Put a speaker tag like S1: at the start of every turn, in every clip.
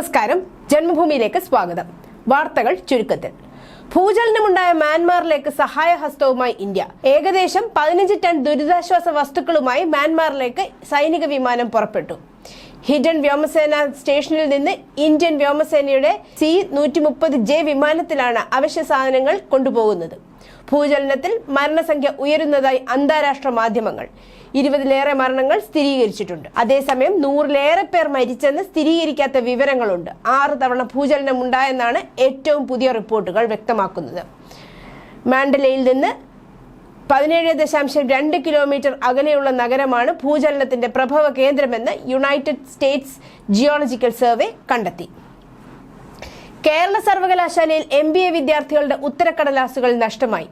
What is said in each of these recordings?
S1: നമസ്കാരം. ജന്മഭൂമിയിലേക്ക് സ്വാഗതം. വാർത്തകൾ ചുരുക്കത്തിൽ. ഭൂചലനമുണ്ടായ മ്യാൻമാറിലേക്ക് സഹായഹസ്തവുമായി ഇന്ത്യ. ഏകദേശം പതിനഞ്ച് ടൺ ദുരിതാശ്വാസ വസ്തുക്കളുമായി മ്യാൻമാറിലേക്ക് സൈനിക വിമാനം പുറപ്പെട്ടു. ഹിഡൻ വ്യോമസേന സ്റ്റേഷനിൽ നിന്ന് ഇന്ത്യൻ വ്യോമസേനയുടെ സി നൂറ്റി മുപ്പത് ജെ വിമാനത്തിലാണ് അവശ്യ സാധനങ്ങൾ കൊണ്ടുപോകുന്നത്. ഭൂചലനത്തിൽ മരണസംഖ്യ ഉയരുന്നതായി അന്താരാഷ്ട്ര മാധ്യമങ്ങൾ. ഇരുപതിലേറെ മരണങ്ങൾ സ്ഥിരീകരിച്ചിട്ടുണ്ട്. അതേസമയം നൂറിലേറെ പേർ മരിച്ചെന്ന് സ്ഥിരീകരിക്കാത്ത വിവരങ്ങളുണ്ട്. ആറ് തവണ ഭൂചലനം ഉണ്ടായെന്നാണ് ഏറ്റവും പുതിയ റിപ്പോർട്ടുകൾ വ്യക്തമാക്കുന്നത്. മാൻഡലയിൽ നിന്ന് പതിനേഴ് ദശാംശം രണ്ട് കിലോമീറ്റർ അകലെയുള്ള നഗരമാണ് ഭൂചലനത്തിന്റെ പ്രഭവ കേന്ദ്രമെന്ന് യുണൈറ്റഡ് സ്റ്റേറ്റ്സ് ജിയോളജിക്കൽ സർവേ കണ്ടെത്തി. കേരള സർവകലാശാലയിൽ എം ബി എ വിദ്യാർത്ഥികളുടെ ഉത്തരക്കടലാസുകൾ നഷ്ടമായി.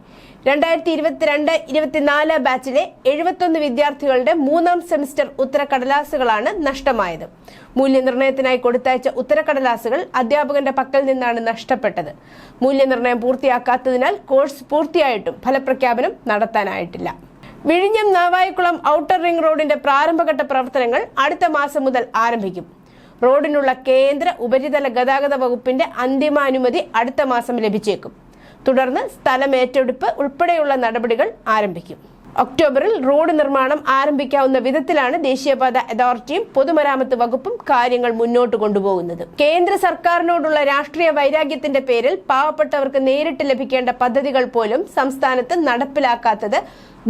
S1: രണ്ടായിരത്തി ഇരുപത്തിരണ്ട് ഇരുപത്തിനാല് ബാച്ചിലെ എഴുപത്തൊന്ന് വിദ്യാർത്ഥികളുടെ മൂന്നാം സെമിസ്റ്റർ ഉത്തരക്കടലാസുകളാണ് നഷ്ടമായത്. മൂല്യനിർണയത്തിനായി കൊടുത്തയച്ച ഉത്തരക്കടലാസുകൾ അധ്യാപകന്റെ പക്കൽ നിന്നാണ് നഷ്ടപ്പെട്ടത്. മൂല്യനിർണയം പൂർത്തിയാക്കാത്തതിനാൽ കോഴ്സ് പൂർത്തിയായിട്ടും ഫലപ്രഖ്യാപനം നടത്താനായിട്ടില്ല. വിഴിഞ്ഞം നാവായിക്കുളം ഔട്ടർ റിംഗ് റോഡിന്റെ പ്രാരംഭഘട്ട പ്രവർത്തനങ്ങൾ അടുത്ത മാസം മുതൽ ആരംഭിക്കും. റോഡിനുള്ള കേന്ദ്ര ഉപരിതല ഗതാഗത വകുപ്പിന്റെ അന്തിമാനുമതി അടുത്ത മാസം ലഭിച്ചേക്കും. തുടർന്ന് സ്ഥലമേറ്റെടുപ്പ് ഉൾപ്പെടെയുള്ള നടപടികൾ ആരംഭിക്കും. ഒക്ടോബറിൽ റോഡ് നിർമ്മാണം ആരംഭിക്കാവുന്ന വിധത്തിലാണ് ദേശീയപാത അതോറിറ്റിയും പൊതുമരാമത്ത് വകുപ്പും കാര്യങ്ങൾ മുന്നോട്ട് കൊണ്ടുപോകുന്നത്. കേന്ദ്ര സർക്കാരിനോടുള്ള രാഷ്ട്രീയ വൈരാഗ്യത്തിന്റെ പേരിൽ പാവപ്പെട്ടവർക്ക് നേരിട്ട് ലഭിക്കേണ്ട പദ്ധതികൾ പോലും സംസ്ഥാനത്ത് നടപ്പിലാക്കാത്തത്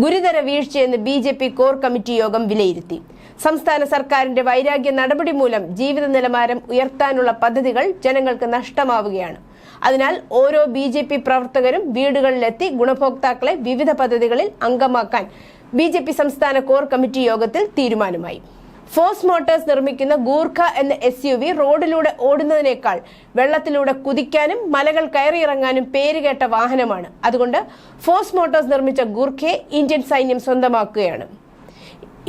S1: ഗുരുതര വീഴ്ചയെന്ന് B J P core committee യോഗം വിലയിരുത്തി. സംസ്ഥാന സർക്കാരിന്റെ വൈരാഗ്യ നടപടി മൂലം ജീവിത നിലവാരം ഉയർത്താനുള്ള പദ്ധതികൾ ജനങ്ങൾക്ക് നഷ്ടമാവുകയാണ്. അതിനാൽ ഓരോ ബി ജെ പി പ്രവർത്തകരും വീടുകളിലെത്തി ഗുണഭോക്താക്കളെ വിവിധ പദ്ധതികളിൽ അംഗമാക്കാൻ ബി ജെ പി സംസ്ഥാന കോർ കമ്മിറ്റി യോഗത്തിൽ തീരുമാനമായി. ഫോസ് മോട്ടോഴ്സ് നിർമ്മിക്കുന്ന ഗൂർഖ എന്ന എസ് യു വി റോഡിലൂടെ ഓടുന്നതിനേക്കാൾ വെള്ളത്തിലൂടെ കുതിക്കാനും മലകൾ കയറിയിറങ്ങാനും പേരുകേട്ട വാഹനമാണ്. അതുകൊണ്ട് ഫോസ് മോട്ടോഴ്സ് നിർമ്മിച്ച ഗൂർഖയെ ഇന്ത്യൻ സൈന്യം സ്വന്തമാക്കുകയാണ്.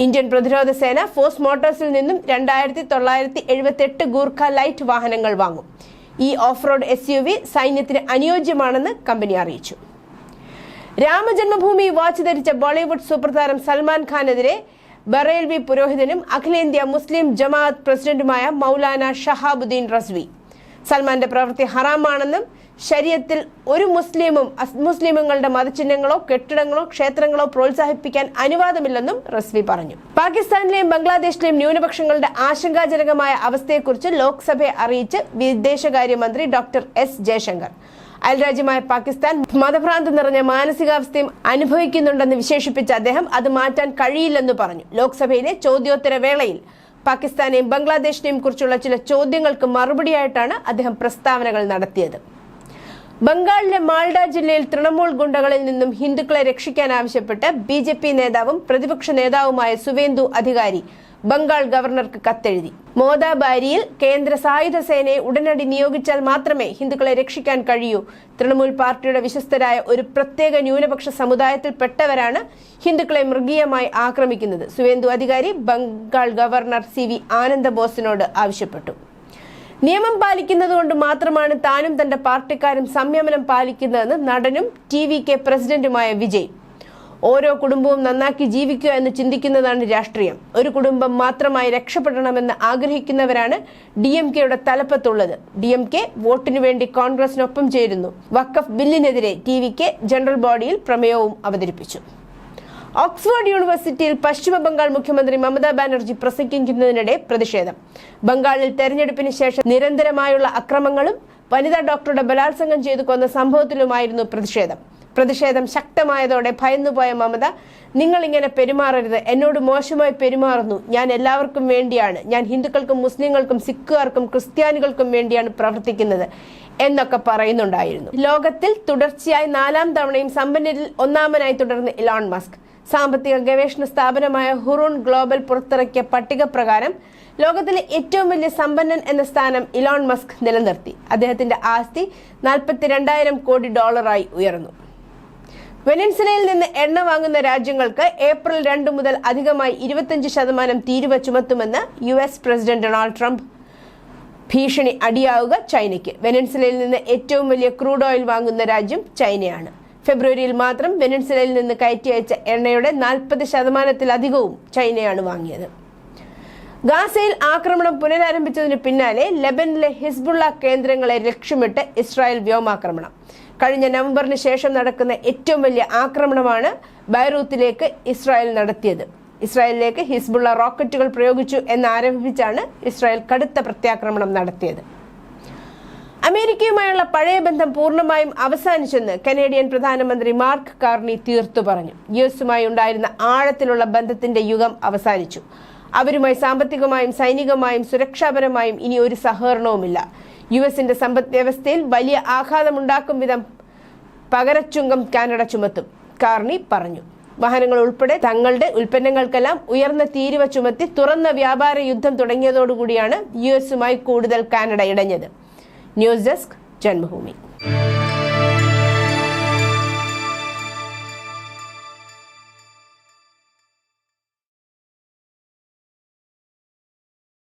S1: ഇന്ത്യൻ പ്രതിരോധ സേന ഫോഴ്സ് മോട്ടോഴ്സിൽ നിന്നും രണ്ടായിരത്തി തൊള്ളായിരത്തി ഗൂർഖ ലൈറ്റ് വാഹനങ്ങൾ വാങ്ങും. ഈ off road S U V സൈന്യത്തിന് അനുയോജ്യമാണെന്ന് കമ്പനി അറിയിച്ചു. രാമജന്മഭൂമി വാച്ച് ധരിച്ച ബോളിവുഡ് സൂപ്പർ താരം സൽമാൻ ഖാനെതിരെ ബറേൽവി പുരോഹിതനും അഖിലേന്ത്യാ മുസ്ലിം ജമാഅത്ത് പ്രസിഡന്റുമായ മൗലാന ഷഹാബുദ്ദീൻ റസ്വി സൽമാന്റെ പ്രവൃത്തി ഹറാമാണെന്നും ശരീരത്തിൽ ഒരു മുസ്ലിമും മുസ്ലിമുകളുടെ മതചിഹ്നങ്ങളോ കെട്ടിടങ്ങളോ ക്ഷേത്രങ്ങളോ പ്രോത്സാഹിപ്പിക്കാൻ അനുവാദമില്ലെന്നും റസ്വി പറഞ്ഞു. പാകിസ്ഥാനിലെയും ബംഗ്ലാദേശിലെയും ന്യൂനപക്ഷങ്ങളുടെ ആശങ്കാജനകമായ അവസ്ഥയെക്കുറിച്ച് ലോക്സഭയെ അറിയിച്ച് വിദേശകാര്യമന്ത്രി ഡോക്ടർ എസ് ജയശങ്കർ. അയൽരാജ്യമായ പാകിസ്ഥാൻ മതഭ്രാന്ത് നിറഞ്ഞ മാനസികാവസ്ഥയും അനുഭവിക്കുന്നുണ്ടെന്ന് വിശേഷിപ്പിച്ച അദ്ദേഹം അത് മാറ്റാൻ കഴിയില്ലെന്ന് പറഞ്ഞു. ലോക്സഭയിലെ ചോദ്യോത്തര വേളയിൽ പാകിസ്ഥാനെയും ബംഗ്ലാദേശിനെയും കുറിച്ചുള്ള ചില ചോദ്യങ്ങൾക്ക് മറുപടിയായിട്ടാണ് അദ്ദേഹം പ്രസ്താവനകൾ നടത്തിയത്. ബംഗാളിലെ മാൾഡ ജില്ലയിൽ തൃണമൂൽ ഗുണ്ടകളിൽ നിന്നും ഹിന്ദുക്കളെ രക്ഷിക്കാൻ ആവശ്യപ്പെട്ട് ബി നേതാവും പ്രതിപക്ഷ നേതാവുമായ സുവേന്ദു അധികാരി ബംഗാൾ ഗവർണർക്ക് കത്തെഴുതി. മോദാബാരിയിൽ കേന്ദ്ര സായുധ സേനയെ ഉടനടി നിയോഗിച്ചാൽ മാത്രമേ ഹിന്ദുക്കളെ രക്ഷിക്കാൻ കഴിയൂ. തൃണമൂൽ പാർട്ടിയുടെ വിശ്വസ്തരായ ഒരു പ്രത്യേക ന്യൂനപക്ഷ സമുദായത്തിൽപ്പെട്ടവരാണ് ഹിന്ദുക്കളെ മൃഗീയമായി ആക്രമിക്കുന്നത്. സുവേന്ദു അധികാരി ബംഗാൾ ഗവർണർ സി വി ആനന്ദ ബോസിനോട് ആവശ്യപ്പെട്ടു. നിയമം പാലിക്കുന്നതുകൊണ്ട് മാത്രമാണ് താനും തന്റെ പാർട്ടിക്കാരും സംയമനം പാലിക്കുന്നതെന്ന് നടനും ടി വി കെ പ്രസിഡന്റുമായ വിജയ്. ഓരോ കുടുംബവും നന്നാക്കി ജീവിക്കുക എന്ന് ചിന്തിക്കുന്നതാണ് രാഷ്ട്രീയം. ഒരു കുടുംബം മാത്രമായി രക്ഷപ്പെടണമെന്ന് ആഗ്രഹിക്കുന്നവരാണ് ഡി എം കെയുടെ തലപ്പത്തുള്ളത്. ഡി എം കെ വോട്ടിനു വേണ്ടി കോൺഗ്രസിനൊപ്പം ചേരുന്നു. വക്കഫ് ബില്ലിനെതിരെ ടി വി കെ ജനറൽ ബോഡിയിൽ പ്രമേയവും അവതരിപ്പിച്ചു. ഓക്സ്ഫോർഡ് യൂണിവേഴ്സിറ്റിയിൽ പശ്ചിമ ബംഗാൾ മുഖ്യമന്ത്രി മമതാ ബാനർജി പ്രസംഗിക്കുന്നതിനിടെ പ്രതിഷേധം. ബംഗാളിൽ തെരഞ്ഞെടുപ്പിന് ശേഷം നിരന്തരമായുള്ള അക്രമങ്ങളും വനിതാ ഡോക്ടറുടെ ബലാത്സംഗം ചെയ്തു കൊന്ന സംഭവത്തിലുമായിരുന്നു പ്രതിഷേധം. പ്രതിഷേധം ശക്തമായതോടെ ഭയന്നുപോയ മമത നിങ്ങൾ ഇങ്ങനെ പെരുമാറരുത്. എന്നോട് മോശമായി പെരുമാറുന്നു. ഞാൻ എല്ലാവർക്കും വേണ്ടിയാണ്. ഞാൻ ഹിന്ദുക്കൾക്കും മുസ്ലിങ്ങൾക്കും സിഖുകാർക്കും ക്രിസ്ത്യാനികൾക്കും വേണ്ടിയാണ് പ്രവർത്തിക്കുന്നത്. എന്നൊക്കെ പറയുന്നുണ്ടായിരുന്നു. ലോകത്തിൽ തുടർച്ചയായി നാലാം തവണയും സമ്പന്നരിൽ ഒന്നാമനായി തുടർന്ന് ഇലോൺ മസ്ക്. സാമ്പത്തിക ഗവേഷണ സ്ഥാപനമായ ഹുറൂൺ ഗ്ലോബൽ പുറത്തിറക്കിയ പട്ടിക പ്രകാരം ലോകത്തിലെ ഏറ്റവും വലിയ സമ്പന്നൻ എന്ന സ്ഥാനം ഇലോൺ മസ്ക് നിലനിർത്തി. അദ്ദേഹത്തിന്റെ ആസ്തി നാൽപ്പത്തിരണ്ടായിരം കോടി ഡോളറായി ഉയർന്നു. വെനൻസുലയിൽ നിന്ന് എണ്ണ വാങ്ങുന്ന രാജ്യങ്ങൾക്ക് ഏപ്രിൽ രണ്ട് മുതൽ അധികമായി ഇരുപത്തിയഞ്ച് ശതമാനം തീരുവ ചുമത്തുമെന്ന് U S president Donald Trump. ഭീഷണി അടിയാവുക ചൈനയ്ക്ക്. വെനൻസുലയിൽ നിന്ന് ഏറ്റവും വലിയ ക്രൂഡ് ഓയിൽ വാങ്ങുന്ന രാജ്യം ചൈനയാണ്. ഫെബ്രുവരിയിൽ മാത്രം വെനൻസുലയിൽ നിന്ന് കയറ്റി അയച്ച എണ്ണയുടെ നാൽപ്പത് ശതമാനത്തിലധികവും ചൈനയാണ് വാങ്ങിയത്. ഗാസയിൽ ആക്രമണം പുനരാരംഭിച്ചതിന് പിന്നാലെ ലെബനിലെ ഹിസ്ബുള്ള കേന്ദ്രങ്ങളെ ലക്ഷ്യമിട്ട് ഇസ്രായേൽ വ്യോമാക്രമണം. കഴിഞ്ഞ നവംബറിന് ശേഷം നടക്കുന്ന ഏറ്റവും വലിയ ആക്രമണമാണ് ബൈറൂത്തിലേക്ക് ഇസ്രായേൽ നടത്തിയത്. ഇസ്രായേലിലേക്ക് ഹിസ്ബുള്ള റോക്കറ്റുകൾ പ്രയോഗിച്ചു എന്നാരോപിച്ചാണ് ഇസ്രായേൽ കടുത്ത പ്രത്യാക്രമണം നടത്തിയത്. അമേരിക്കയുമായുള്ള പഴയ ബന്ധം പൂർണമായും അവസാനിച്ചെന്ന് കനേഡിയൻ പ്രധാനമന്ത്രി മാർക്ക് കാർണി തീർത്തു പറഞ്ഞു. യു എസുമായി ഉണ്ടായിരുന്ന ആഴത്തിലുള്ള ബന്ധത്തിന്റെ യുഗം അവസാനിച്ചു. അവരുമായി സാമ്പത്തികമായും സൈനികമായും സുരക്ഷാപരമായും ഇനി ഒരു സഹകരണവുമില്ല. യു എസിന്റെ സമ്പദ് വ്യവസ്ഥയിൽ വലിയ ആഘാതമുണ്ടാക്കും വിധം പകരച്ചുങ്കം കാനഡ ചുമത്തും. കാർണി പറഞ്ഞു. വാഹനങ്ങൾ ഉൾപ്പെടെ തങ്ങളുടെ ഉൽപ്പന്നങ്ങൾക്കെല്ലാം ഉയർന്ന തീരുവ ചുമത്തി തുറന്ന വ്യാപാര യുദ്ധം തുടങ്ങിയതോടുകൂടിയാണ് യു എസുമായി കൂടുതൽ കാനഡ ഇടഞ്ഞത്. News desk Janmabhumi.